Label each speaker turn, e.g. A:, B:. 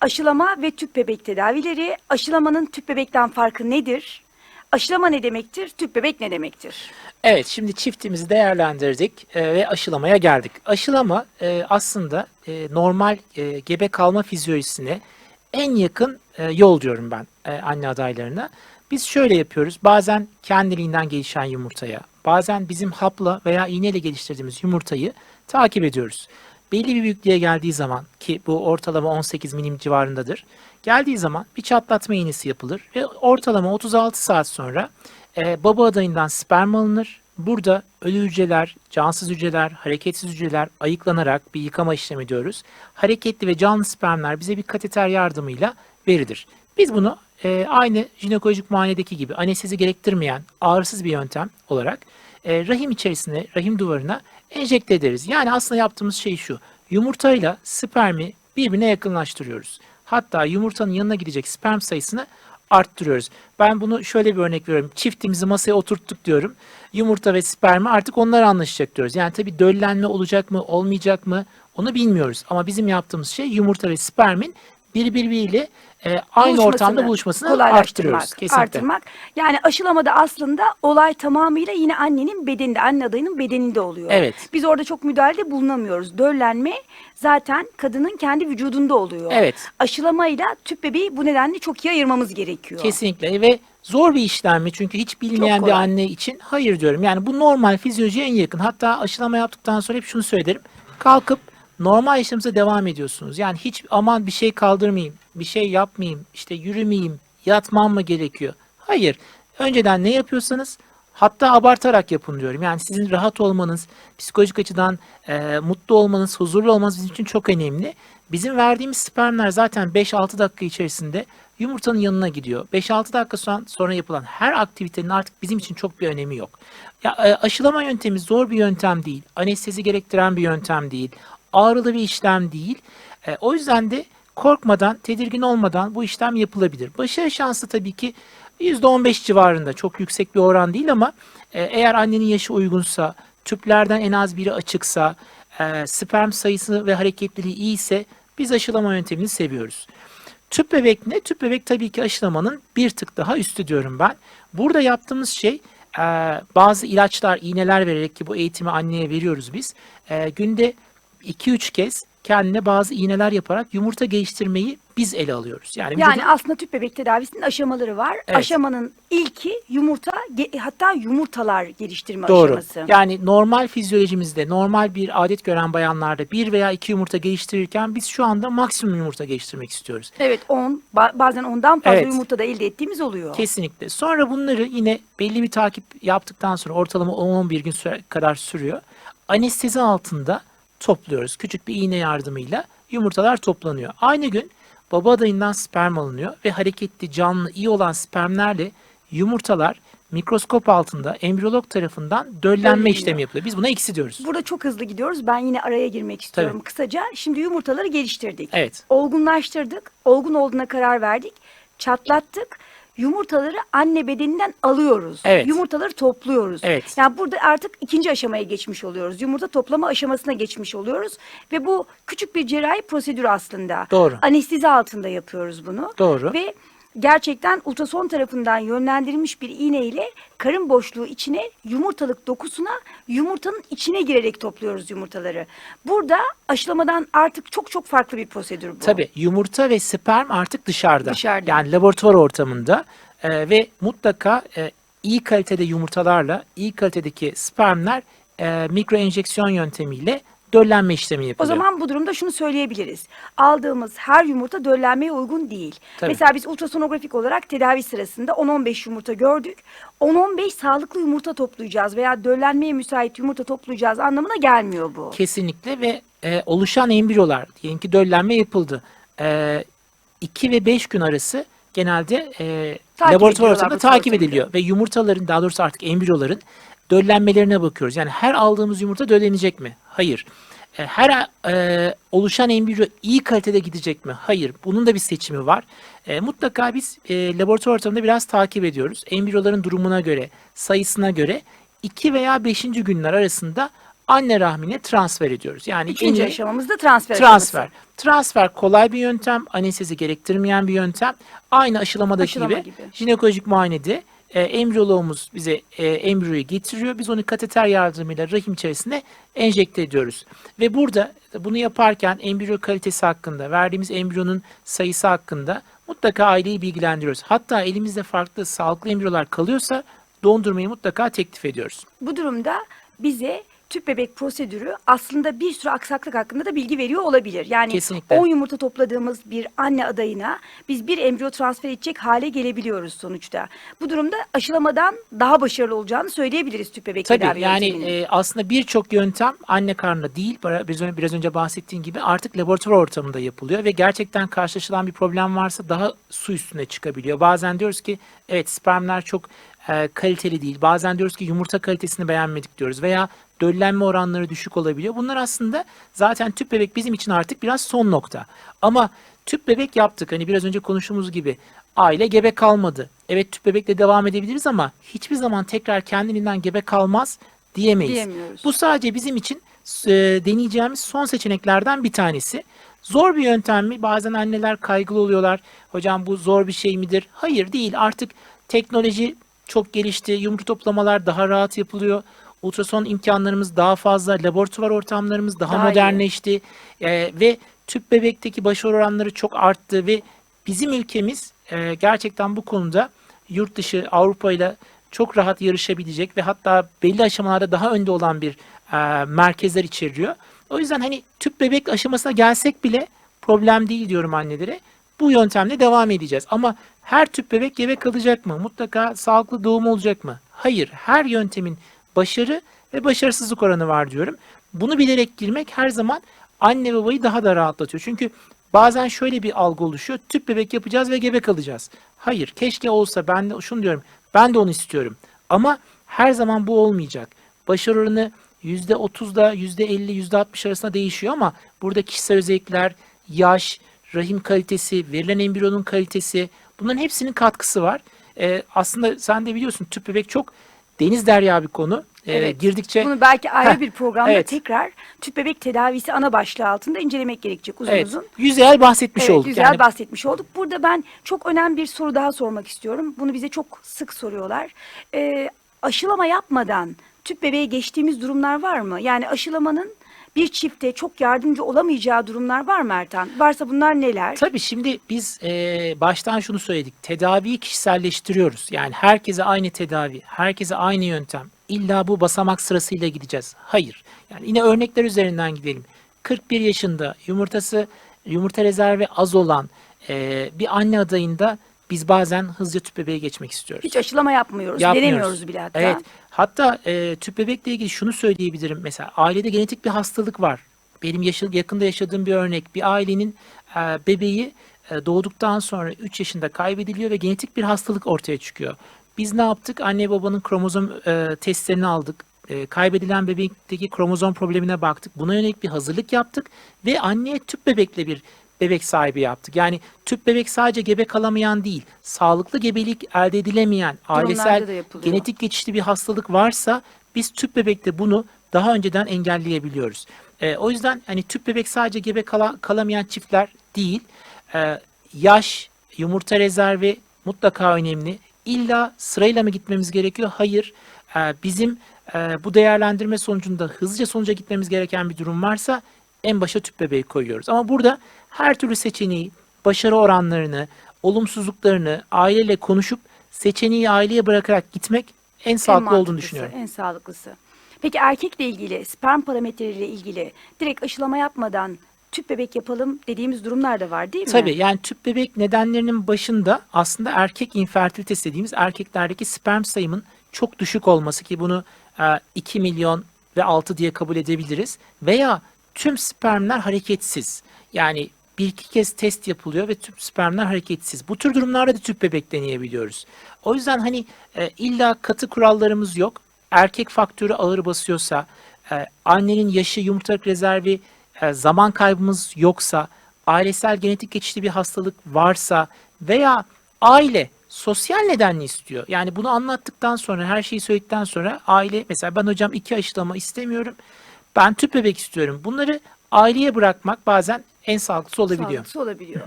A: Aşılama ve tüp bebek tedavileri. Aşılamanın tüp bebekten farkı nedir? Aşılama ne demektir? Tüp bebek ne demektir?
B: Evet, şimdi çiftimizi değerlendirdik e, ve aşılamaya geldik. Aşılama e, aslında e, normal e, gebe kalma fizyolojisine en yakın yol diyorum ben anne adaylarına. Biz şöyle yapıyoruz. Bazen kendiliğinden gelişen yumurtaya, bazen bizim hapla veya iğneyle geliştirdiğimiz yumurtayı takip ediyoruz. Belli bir büyüklüğe geldiği zaman ki bu ortalama 18 milim civarındadır. Geldiği zaman bir çatlatma iğnesi yapılır ve ortalama 36 saat sonra e, baba adayından sperm alınır. Burada ölü hücreler, cansız hücreler, hareketsiz hücreler ayıklanarak bir yıkama işlemi diyoruz. Hareketli ve canlı spermler bize bir kateter yardımıyla verilir. Biz bunu e, aynı jinekolojik muayenedeki gibi anestezi gerektirmeyen ağrısız bir yöntem olarak e, rahim içerisine, rahim duvarına enjekte ederiz. Yani aslında yaptığımız şey şu. Yumurtayla spermi birbirine yakınlaştırıyoruz. Hatta yumurtanın yanına gidecek sperm sayısını arttırıyoruz. Ben bunu şöyle bir örnek veriyorum. Çiftimizi masaya oturttuk diyorum. Yumurta ve spermi artık onlar anlaşacak diyoruz. Yani tabii döllenme olacak mı, olmayacak mı onu bilmiyoruz. Ama bizim yaptığımız şey yumurta ve spermin birbiriyle e, aynı ortamda buluşmasını arttırıyoruz. Kesinlikle.
A: Artırmak. Yani aşılamada aslında olay tamamıyla yine annenin bedeninde, anne adayının bedeninde oluyor.
B: Evet.
A: Biz orada çok müdahalede bulunamıyoruz. Döllenme zaten kadının kendi vücudunda oluyor.
B: Evet.
A: Aşılamayla tüp bebeği bu nedenle çok iyi ayırmamız gerekiyor.
B: Kesinlikle ve zor bir işlem mi? Çünkü hiç bilmeyen bir anne için hayır diyorum. Yani bu normal fizyolojiye en yakın. Hatta aşılama yaptıktan sonra hep şunu söylerim. Kalkıp normal işlemimize devam ediyorsunuz. Yani hiç aman bir şey kaldırmayayım, bir şey yapmayayım, işte yürümeyeyim, yatmam mı gerekiyor? Hayır. Önceden ne yapıyorsanız hatta abartarak yapın diyorum. Yani sizin rahat olmanız, psikolojik açıdan e, mutlu olmanız, huzurlu olmanız bizim için çok önemli. Bizim verdiğimiz spermler zaten 5-6 dakika içerisinde yumurtanın yanına gidiyor. 5-6 dakika son- sonra yapılan her aktivitenin artık bizim için çok bir önemi yok. Ya, e, aşılama yöntemi zor bir yöntem değil. Anestezi gerektiren bir yöntem değil. Ağrılı bir işlem değil. E, o yüzden de korkmadan, tedirgin olmadan bu işlem yapılabilir. Başarı şansı tabii ki %15 civarında çok yüksek bir oran değil ama e, eğer annenin yaşı uygunsa, tüplerden en az biri açıksa, e, sperm sayısı ve hareketliliği iyi ise biz aşılama yöntemini seviyoruz. Tüp bebek ne? Tüp bebek tabii ki aşılamanın bir tık daha üstü diyorum ben. Burada yaptığımız şey e, bazı ilaçlar, iğneler vererek ki bu eğitimi anneye veriyoruz biz. E, günde 2-3 kez kendine bazı iğneler yaparak yumurta geliştirmeyi biz ele alıyoruz. Yani,
A: Yani
B: vücudun-
A: aslında tüp bebek tedavisinin aşamaları var.
B: Evet.
A: Aşamanın ilki yumurta hatta yumurtalar geliştirme
B: Doğru.
A: aşaması.
B: Yani normal fizyolojimizde, normal bir adet gören bayanlarda bir veya iki yumurta geliştirirken biz şu anda maksimum yumurta geliştirmek istiyoruz.
A: Evet 10 ba- bazen ondan fazla
B: Evet.
A: yumurta da elde ettiğimiz oluyor.
B: Kesinlikle. Sonra bunları yine belli bir takip yaptıktan sonra ortalama 10-11 gün süre- kadar sürüyor. Anestezi altında topluyoruz. Küçük bir iğne yardımıyla yumurtalar toplanıyor. Aynı gün baba adayından sperm alınıyor ve hareketli, canlı, iyi olan spermlerle yumurtalar mikroskop altında embriyolog tarafından döllenme
A: Dölleniyor.
B: işlemi yapılıyor. Biz buna eksi diyoruz.
A: Burada çok hızlı gidiyoruz. Ben yine araya girmek istiyorum kısaca. Şimdi yumurtaları geliştirdik.
B: Evet.
A: Olgunlaştırdık. Olgun olduğuna karar verdik. Çatlattık. Yumurtaları anne bedeninden alıyoruz.
B: Evet.
A: Yumurtaları topluyoruz.
B: Evet.
A: Yani burada artık ikinci aşamaya geçmiş oluyoruz. Yumurta toplama aşamasına geçmiş oluyoruz. Ve bu küçük bir cerrahi prosedür aslında.
B: Doğru.
A: Anestezi altında yapıyoruz bunu.
B: Doğru.
A: Ve gerçekten ultrason tarafından yönlendirilmiş bir iğne ile karın boşluğu içine yumurtalık dokusuna yumurtanın içine girerek topluyoruz yumurtaları. Burada aşılamadan artık çok çok farklı bir prosedür bu.
B: Tabii yumurta ve sperm artık dışarıda.
A: Dışarıda.
B: Yani laboratuvar ortamında e, ve mutlaka e, iyi kalitede yumurtalarla iyi kalitedeki spermler e, mikro enjeksiyon yöntemiyle döllenme işlemi
A: O
B: yapılıyor.
A: zaman bu durumda şunu söyleyebiliriz. Aldığımız her yumurta döllenmeye uygun değil.
B: Tabii.
A: Mesela biz ultrasonografik olarak tedavi sırasında 10-15 yumurta gördük. 10-15 sağlıklı yumurta toplayacağız veya döllenmeye müsait yumurta toplayacağız anlamına gelmiyor bu.
B: Kesinlikle ve e, oluşan embriyolar diyelim ki döllenme yapıldı. E, 2 ve 5 gün arası genelde e,
A: Takip
B: laboratuvar ortamında takip ediliyor ve yumurtaların daha doğrusu artık embriyoların döllenmelerine bakıyoruz. Yani her aldığımız yumurta döllenecek mi? Hayır. E, Her e, oluşan embriyo iyi kalitede gidecek mi? Hayır. Bunun da bir seçimi var. E, mutlaka biz e, laboratuvar ortamında biraz takip ediyoruz. Embriyoların durumuna göre, sayısına göre 2 veya 5. günler arasında anne rahmine transfer ediyoruz. Yani ini-
A: aşamamızda transfer
B: transfer.
A: aşaması.
B: Transfer kolay bir yöntem, anestezi gerektirmeyen bir yöntem. Aynı aşılamadaki
A: Aşılama
B: gibi,
A: gibi.
B: jinekolojik muayenede e, embriyoloğumuz bize e, embriyoyu getiriyor. Biz onu kateter yardımıyla rahim içerisine enjekte ediyoruz. Ve burada bunu yaparken embriyo kalitesi hakkında, verdiğimiz embriyonun sayısı hakkında mutlaka aileyi bilgilendiriyoruz. Hatta elimizde farklı sağlıklı embriyolar kalıyorsa dondurmayı mutlaka teklif ediyoruz.
A: Bu durumda bize tüp bebek prosedürü aslında bir sürü aksaklık hakkında da bilgi veriyor olabilir. Yani
B: Kesinlikle.
A: 10 yumurta topladığımız bir anne adayına biz bir embriyo transfer edecek hale gelebiliyoruz sonuçta. Bu durumda aşılamadan daha başarılı olacağını söyleyebiliriz tüp bebek
B: Tabii
A: tedavi
B: yani e, aslında birçok yöntem anne karnında değil biraz önce, biraz önce bahsettiğim gibi artık laboratuvar ortamında yapılıyor ve gerçekten karşılaşılan bir problem varsa daha su üstüne çıkabiliyor. Bazen diyoruz ki evet spermler çok e, kaliteli değil. Bazen diyoruz ki yumurta kalitesini beğenmedik diyoruz veya döllenme oranları düşük olabiliyor. Bunlar aslında zaten tüp bebek bizim için artık biraz son nokta. Ama tüp bebek yaptık. Hani biraz önce konuştuğumuz gibi aile gebe kalmadı. Evet tüp bebekle devam edebiliriz ama hiçbir zaman tekrar kendiliğinden gebe kalmaz diyemeyiz.
A: Diyemiyoruz.
B: Bu sadece bizim için e, deneyeceğimiz son seçeneklerden bir tanesi. Zor bir yöntem mi? Bazen anneler kaygılı oluyorlar. Hocam bu zor bir şey midir? Hayır değil. Artık teknoloji çok gelişti. Yumru toplamalar daha rahat yapılıyor. Ultrason imkanlarımız daha fazla. Laboratuvar ortamlarımız daha,
A: Daha iyi.
B: modernleşti. E, ve tüp bebekteki başarı oranları çok arttı ve bizim ülkemiz e, gerçekten bu konuda yurt dışı Avrupa ile çok rahat yarışabilecek ve hatta belli aşamalarda daha önde olan bir e, merkezler içeriyor. O yüzden hani tüp bebek aşamasına gelsek bile problem değil diyorum annelere. Bu yöntemle devam edeceğiz. Ama her tüp bebek gebe kalacak mı? Mutlaka sağlıklı doğum olacak mı? Hayır. Her yöntemin başarı ve başarısızlık oranı var diyorum. Bunu bilerek girmek her zaman anne babayı daha da rahatlatıyor. Çünkü bazen şöyle bir algı oluşuyor. Tüp bebek yapacağız ve gebe kalacağız. Hayır. Keşke olsa ben de şunu diyorum. Ben de onu istiyorum. Ama her zaman bu olmayacak. Başarı oranı %30'da %50, %60 arasında değişiyor ama burada kişisel özellikler, yaş, rahim kalitesi, verilen embriyonun kalitesi bunların hepsinin katkısı var. Ee, aslında sen de biliyorsun tüp bebek çok deniz derya bir konu. Ee,
A: Evet.
B: Girdikçe
A: Bunu belki ayrı
B: Heh,
A: bir programda
B: evet.
A: tekrar tüp bebek tedavisi ana başlığı altında incelemek gerekecek uzun
B: evet,
A: uzun.
B: yüzeyel bahsetmiş
A: Evet,
B: olduk.
A: güzel
B: Yani
A: bahsetmiş olduk. Burada ben çok önemli bir soru daha sormak istiyorum. Bunu bize çok sık soruyorlar. Ee, aşılama yapmadan tüp bebeğe geçtiğimiz durumlar var mı? Yani aşılamanın bir çifte çok yardımcı olamayacağı durumlar var mı Ertan? Varsa bunlar neler?
B: Tabii şimdi biz e, baştan şunu söyledik. Tedaviyi kişiselleştiriyoruz. Yani herkese aynı tedavi, herkese aynı yöntem. İlla bu basamak sırasıyla gideceğiz. Hayır. Yani yine örnekler üzerinden gidelim. 41 yaşında yumurtası, yumurta rezervi az olan e, bir anne adayında biz bazen hızlıca tüp bebeğe geçmek istiyoruz.
A: Hiç aşılama yapmıyoruz.
B: Yapmıyoruz.
A: Denemiyoruz bile hatta.
B: Evet. Hatta e, tüp bebekle ilgili şunu söyleyebilirim. Mesela ailede genetik bir hastalık var. Benim yaşa- yakında yaşadığım bir örnek. Bir ailenin e, bebeği e, doğduktan sonra 3 yaşında kaybediliyor ve genetik bir hastalık ortaya çıkıyor. Biz ne yaptık? Anne babanın kromozom e, testlerini aldık. E, kaybedilen bebekteki kromozom problemine baktık. Buna yönelik bir hazırlık yaptık ve anneye tüp bebekle bir bebek sahibi yaptık. Yani tüp bebek sadece gebe kalamayan değil, sağlıklı gebelik elde edilemeyen, ailesel genetik geçişli bir hastalık varsa biz tüp bebekte bunu daha önceden engelleyebiliyoruz. Ee, o yüzden hani tüp bebek sadece gebe kala- kalamayan çiftler değil, Ee, yaş, yumurta rezervi mutlaka önemli. İlla sırayla mı gitmemiz gerekiyor? Hayır. Ee, bizim e, bu değerlendirme sonucunda hızlıca sonuca gitmemiz gereken bir durum varsa en başa tüp bebeği koyuyoruz. Ama burada her türlü seçeneği, başarı oranlarını, olumsuzluklarını aileyle konuşup seçeneği aileye bırakarak gitmek en
A: En
B: sağlıklı olduğunu
A: mantıklısı,
B: düşünüyorum.
A: En sağlıklısı. Peki erkekle ilgili, sperm parametreleriyle ilgili direkt aşılama yapmadan tüp bebek yapalım dediğimiz durumlar da var değil mi?
B: Tabii yani tüp bebek nedenlerinin başında aslında erkek infertilitesi dediğimiz erkeklerdeki sperm sayımın çok düşük olması ki bunu e, 2 milyon ve 6 diye kabul edebiliriz. Veya tüm spermler hareketsiz. Yani bir iki kez test yapılıyor ve tüm spermler hareketsiz. Bu tür durumlarda da tüp bebek deneyebiliyoruz. O yüzden hani e, illa katı kurallarımız yok. Erkek faktörü ağır basıyorsa, e, annenin yaşı, yumurtalık rezervi, e, zaman kaybımız yoksa, ailesel genetik geçişli bir hastalık varsa veya aile sosyal nedenli istiyor. Yani bunu anlattıktan sonra, her şeyi söyledikten sonra aile mesela ben hocam iki aşılama istemiyorum. Ben tüp bebek istiyorum. Bunları aileye bırakmak bazen en sağlıklısı olabiliyor.
A: Sağlıklısı olabiliyor.